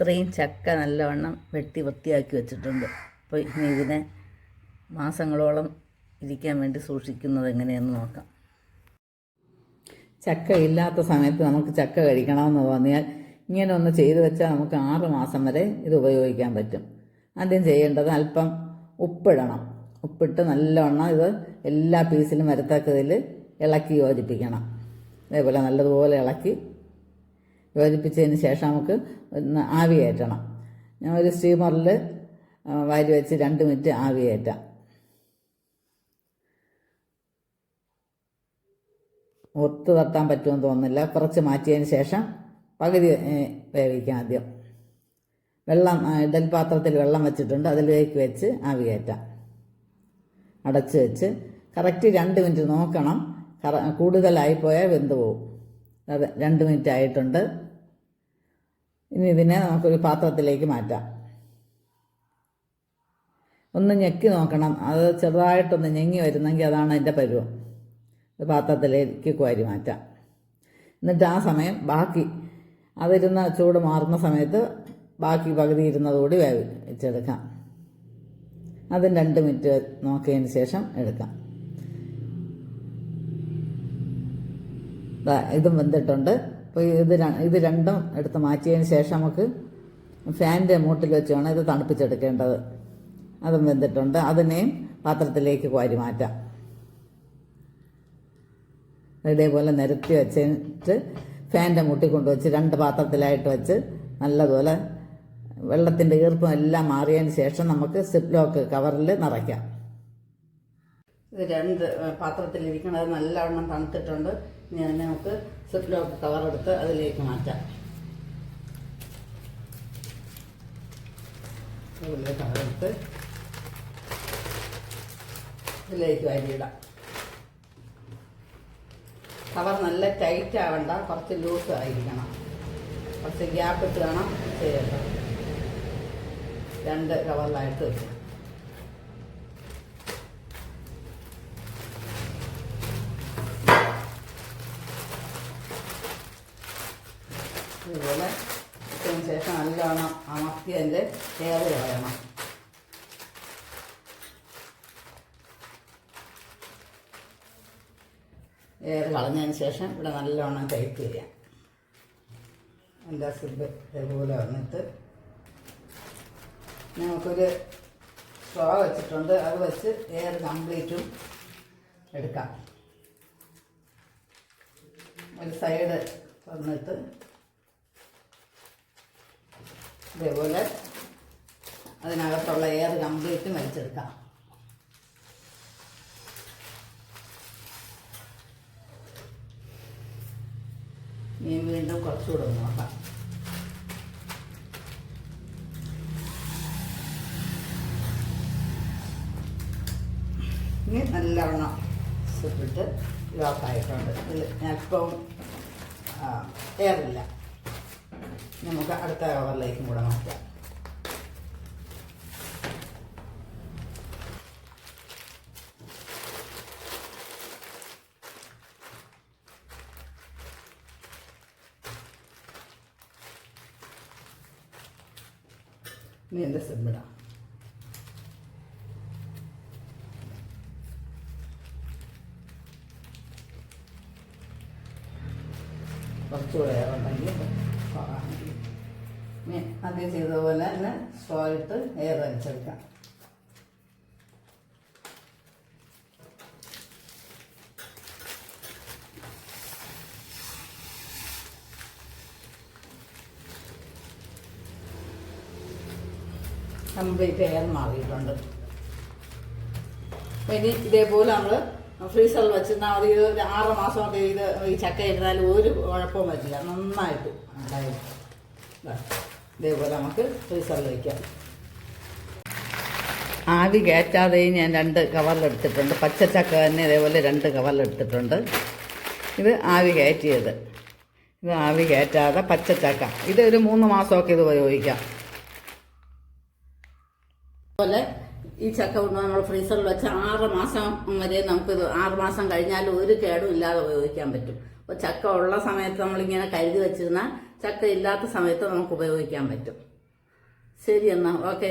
ഇത്രയും ചക്ക നല്ലവണ്ണം വെട്ടി വൃത്തിയാക്കി വെച്ചിട്ടുണ്ട്. അപ്പോൾ ഇനി ഇതിനെ മാസങ്ങളോളം ഇരിക്കാൻ വേണ്ടി സൂക്ഷിക്കുന്നത് എങ്ങനെയെന്ന് നോക്കാം. ചക്ക ഇല്ലാത്ത സമയത്ത് നമുക്ക് ചക്ക കഴിക്കണമെന്ന് തോന്നിയാൽ ഇങ്ങനെ ഒന്ന് ചെയ്തു വെച്ചാൽ നമുക്ക് ആറ് മാസം വരെ ഇത് ഉപയോഗിക്കാൻ പറ്റും. ആദ്യം ചെയ്യേണ്ടത് അല്പം ഉപ്പിടണം. ഉപ്പിട്ട് നല്ലവണ്ണം ഇത് എല്ലാ പീസിലും വരത്തക്കതിൽ ഇളക്കി യോജിപ്പിക്കണം. അതേപോലെ നല്ലതുപോലെ ഇളക്കി യോജിപ്പിച്ചതിന് ശേഷം നമുക്ക് ഒന്ന് ആവി കയറ്റണം. ഞാൻ ഒരു സ്റ്റീമറിൽ വാരി വെച്ച് രണ്ട് മിനിറ്റ് ആവി കയറ്റാം. ഒത്തു തട്ടാൻ പറ്റുമെന്ന് തോന്നുന്നില്ല. കുറച്ച് മാറ്റിയതിന് ശേഷം പകുതി വേവിക്കാം ആദ്യം. വെള്ളം ഇടൽ പാത്രത്തിൽ വെള്ളം വെച്ചിട്ടുണ്ട്. അതിലേക്ക് വെച്ച് ആവി കയറ്റാം. അടച്ച് വെച്ച് കറക്റ്റ് രണ്ട് മിനിറ്റ് നോക്കണം. കറ കൂടുതലായി പോയാൽ വെന്ത് അത് രണ്ട് മിനിറ്റ് ആയിട്ടുണ്ട് ഇനി ഇതിനെ നമുക്കൊരു പാത്രത്തിലേക്ക് മാറ്റാം. ഒന്ന് ഞെക്കി നോക്കണം. അത് ചെറുതായിട്ടൊന്ന് ഞെങ്ങി വരുന്നെങ്കിൽ അതാണ് അതിന്റെ പരുവം. ഒരു പാത്രത്തിലേക്ക് കോരി മാറ്റാം. എന്നിട്ട് ആ സമയം ബാക്കി. അതിരുന്ന ചൂട് മാറുന്ന സമയത്ത് ബാക്കി പകുതി ഇരുന്നതുകൂടി വേവിച്ചെടുക്കാം. അതും രണ്ട് മിനിറ്റ് നോക്കിയതിന് ശേഷം എടുക്കാം. ഇതും വെന്തിട്ടുണ്ട് അപ്പോൾ ഇത് ഇത് രണ്ടും എടുത്ത് മാറ്റിയതിന് ശേഷം നമുക്ക് ഫാനിന്റെ മൂട്ടിൽ വെച്ച് വേണം ഇത് തണുപ്പിച്ചെടുക്കേണ്ടത്. അതും വെന്തിട്ടുണ്ട് അതിനെയും പാത്രത്തിലേക്ക് കോരി മാറ്റാം. ഇതേപോലെ നിരത്തി വെച്ചിട്ട് ഫാനിന്റെ മുട്ടി കൊണ്ടുവച്ച് രണ്ട് പാത്രത്തിലായിട്ട് വെച്ച് നല്ലതുപോലെ വെള്ളത്തിന്റെ ഈർപ്പം എല്ലാം മാറിയതിന് ശേഷം നമുക്ക് സിപ്പ് ലോക്ക് കവറിൽ നിറയ്ക്കാം. ഇത് രണ്ട് പാത്രത്തിലിരിക്കണത് നല്ലവണ്ണം തണുത്തിട്ടുണ്ട്. അതിനെ നമുക്ക് സിപ്പ് കവറെടുത്ത് അതിലേക്ക് മാറ്റാം. അതുപോലെ കവറെടുത്ത് ഇതിലേക്ക് അരിയിടാം. കവർ നല്ല ടൈറ്റ് ആവണ്ട കുറച്ച് ലൂസ് ആയിരിക്കണം. കുറച്ച് ഗ്യാപ്പ് ഇട്ട് വേണം ചെയ്യണം രണ്ട് കവറിലായിട്ട് വെച്ചു ഇതുപോലെ ഇട്ടതിന് ശേഷം നല്ലോണം അമർത്തി അതിന്റെ എയർ കളയണം ഏറ് കളഞ്ഞതിന് ശേഷം ഇവിടെ നല്ലോണം ടൈറ്റ് ചെയ്യാം. എല്ലാ സിബ് ഇതുപോലെ വന്നിട്ട് നമുക്കൊരു സ്ട്രോ വെച്ചിട്ടുണ്ട്. അത് വെച്ച് എയർ കംപ്ലീറ്റും എടുക്കാം. ഒരു സൈഡ് വന്നിട്ട് ഇതേപോലെ അതിനകത്തുള്ള എയർ കംപ്ലീറ്റ് വലിച്ചെടുക്കാം. മീൻ വീണ്ടും കുറച്ചുകൂടെ നോക്കാം. ഇനി നല്ലവണ്ണം സുപ്പിട്ട് ലോക്കായിട്ടുണ്ട് ഇതിൽ അല്പവും എയറില്ല നമുക്ക് അടുത്ത കവറിലേക്കും കൂടെ മാറ്റാം ഇനി എന്റെ സിമ്മിടാം കുറച്ചുകൂടെ ഇനി ആദ്യം ചെയ്തതുപോലെ തന്നെ സോൾട്ട് ഏറെ എയർ മാറിയിട്ടുണ്ട്. ഇനി ഇതേപോലെ നമ്മൾ ഫ്രീസറിൽ വെച്ചിരുന്നാൽ മതി. ഒരു ആറ് മാസമൊക്കെ ഇത് ഈ ചക്ക ഇരുന്നാലും ഒരു കുഴപ്പവും പറ്റില്ല. നന്നായിട്ട് ദാ, ഇതേപോലെ നമുക്ക് ഫ്രീസറിൽ വയ്ക്കാം. ആവി കയറ്റാതെ ഞാൻ രണ്ട് കവറിലെടുത്തിട്ടുണ്ട് പച്ചച്ചക്ക തന്നെ ഇതേപോലെ രണ്ട് കവറിലെടുത്തിട്ടുണ്ട് ഇത് ആവി കയറ്റിയത്. ഇത് ആവി കയറ്റാതെ പച്ചച്ചക്ക. ഇത് ഒരു മൂന്ന് മാസമൊക്കെ ഇത് ഉപയോഗിക്കാം. അതുപോലെ ഈ ചക്ക കൊണ്ട് നമ്മൾ ഫ്രീസറിൽ വെച്ച് ആറ് മാസം വരെ നമുക്ക് ആറ് മാസം കഴിഞ്ഞാൽ ഒരു കേടും ഇല്ലാതെ ഉപയോഗിക്കാൻ പറ്റും. അപ്പോൾ ചക്ക ഉള്ള സമയത്ത് നമ്മളിങ്ങനെ കരുതി വെച്ചിരുന്ന ചക്ക ഇല്ലാത്ത സമയത്ത് നമുക്ക് ഉപയോഗിക്കാൻ പറ്റും. ശരി എന്നാൽ ഓക്കെ.